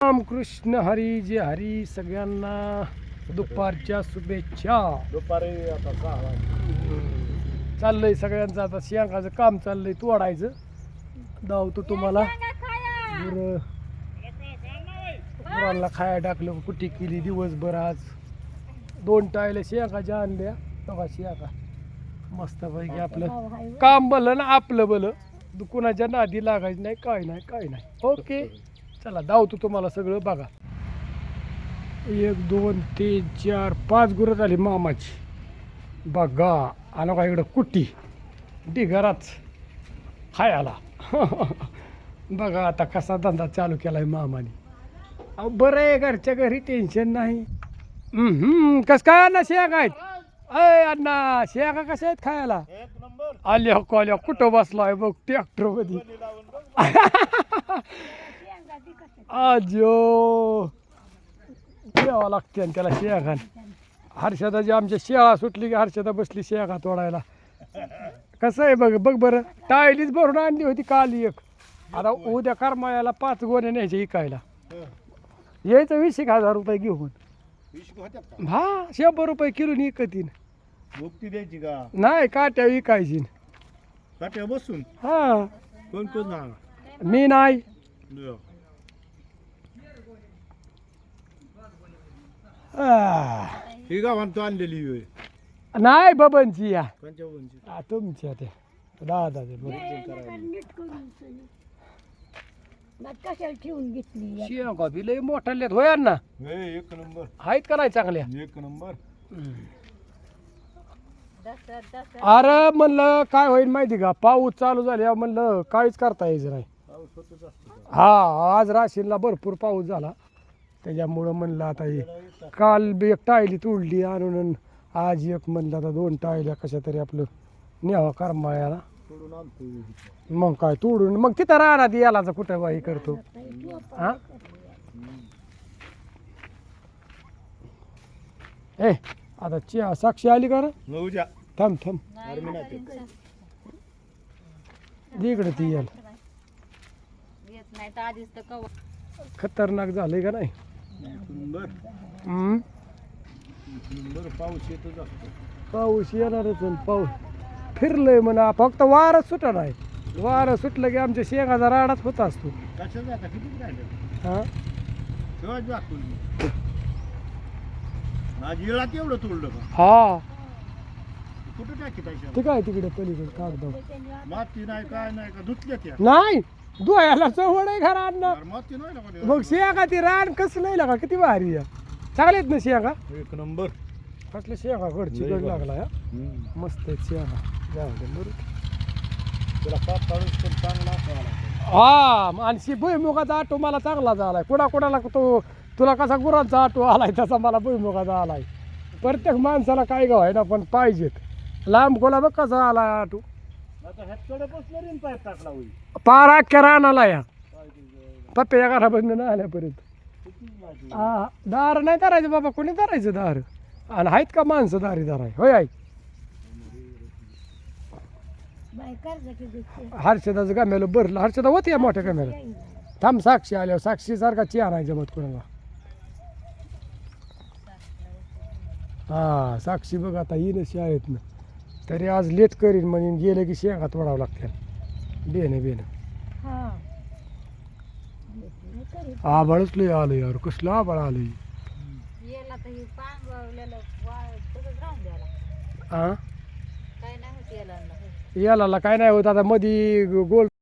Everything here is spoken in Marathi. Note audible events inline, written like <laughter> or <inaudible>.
रामकृष्ण हरी जे हरी सगळ्यांना. दुपारच्या शुभेच्छा. दुपारी आता सहा वाजता. चाललंय सगळ्यांचं आता शेंगाचं काम चाललंय. तोडायचं धावतो तुम्हाला. गुरं गुरांना खाया टाकलं. कुटी केली दिवसभर आज? दोन टायला शेंगाच्या आणल्या. बघा शेंगा मस्तपैकी आपलं. काम भलं ना आपलं भलं. कुणाच्या नादी लागायचं नाही काय नाही काय नाही. ओके. चला धावतो तुम्हाला सगळं बघा. एक दोन तीन चार पाच गुरं झाली मामाची. बघा आलो का इकडं कुट्टी? ढिगाराच खायला <laughs> बघा आता कसा धंदा चालू केलाय मामाने. अहो बरं आहे घरच्या घरी टेन्शन नाही. कस काय अण्णा शेगा आहेत? अय अण्णा शेगा कशा आहेत खायला? आल्या कॉल्या कुठं बसलाय बघ ट्रॅक्टर <laughs> मध्ये कोणी लावून बघ. आजो. द्यावं लागते आणि त्याला शेगान हर्षदाची आमच्या शेळा सुटली की हर्षदा बसली शेगा तोडायला. कसं आहे बघ बघ बरं. टायलीच भरून आणली होती काल एक. आता उद्या करमायाला पाच गोण्या न्यायच्या इकायला. यायचं वीस एक हजार रुपये घेऊन. हा शंभर रुपये किलो इकतीन. मुक्ती द्यायची का? नाही काट्या विकायची. काट्या बसून? हा. कोण कोण मी नाही. आ, ही गावात तू आणलेली होय. नाही बबनची या. पंचावन्नची आ, तुमच्या ते दादा ते बरं कशाला ठेवून घेतली शेंगा बी लय मोठाल्यात होय ना हे एक नंबर. आहेत का नाही चांगल्या? एक नंबर. अरे म्हणलं काय होईल माहिती का? पाऊस चालू झाल्या म्हणलं काहीच करता यायचं नाही. पाऊस होतच असतो. हा आज राशीनला भरपूर पाऊस झाला. त्याच्यामुळं म्हणलं आता हे काल बी एक टायली तुडली आणून आणि आज एक म्हणलं आता दोन टायल्या कशा तरी आपलं न्यावा करमाळ्याला. सोडून आणतो मग काय तोडून मग तिथं राहणार यालाच कुठं बाई करतो. हा ए आता चिया साक्षी आली का रे? थांब थांब. इकडे ती याल खतरनाक झालंय का नाही? हम्म? पाऊस येतच असतो. पाऊस येणारच आणि पाऊस फिरलंय म्हणा. फक्त वारच सुटा नाही. वारं सुटलं की आमच्या शेंगाचा राडाच होत असतो. कशाचं आता? किती राहिलं हा? तेव्हाच एवढं तोडलं का? हा. कुठं टाकी ते पाहिजे काय तिकडे पलीकडे कागद माती नाही काय नाही का धुतल्या त्या? नाही. धुवायला चवड आहे घरा अन्न. मग शेंगा ती रान कसं नाही लागा किती भारी आहे. चांगलेत ना शेंगा? एक नंबर. कसलं शेंगा? घडची लय गड भारी. लागला हा? मस्त आहेत शेंगा. जाऊ दे बरं तुला काढून चांगला हा आणि भुईमुगाचा आटो मला चांगला झालाय. कुणा कुणाला तो तुला कसा गुरांचा आटो आलाय तसा मला भुईमुगाचा आलाय. प्रत्येक माणसाला काय गाव आहे ना पण पाहिजेत. लांब कोला बघ कसा आलाय आटो. आता ह्याच्याकडे बसलं पाईप टाकला होईल. पार अख्ख्या रानाला या. पप्प्या घरापासून नाही आल्यापर्यंत. हा दार नाही धरायचं बाबा कोणी धरायचं दार? आणि आहेत का माणसं दारी धराय? होय आई. हर्षदाचं गम्याला भरलं. हर्षदा होती या मोठ्या गम्याला. थांब साक्षी आल्यावर. साक्षी सारखा चिया नाही जमत कोणाला. हा साक्षी बघ आता येईन ना तरी आज लेट करीन म्हणून गेलं की शेंगा तोडावं लागतील. बेन बेन. हा. आबाळच लय आलं यार कसलं आबाळ आलं हे याला काय नाही होत आता मधी गोल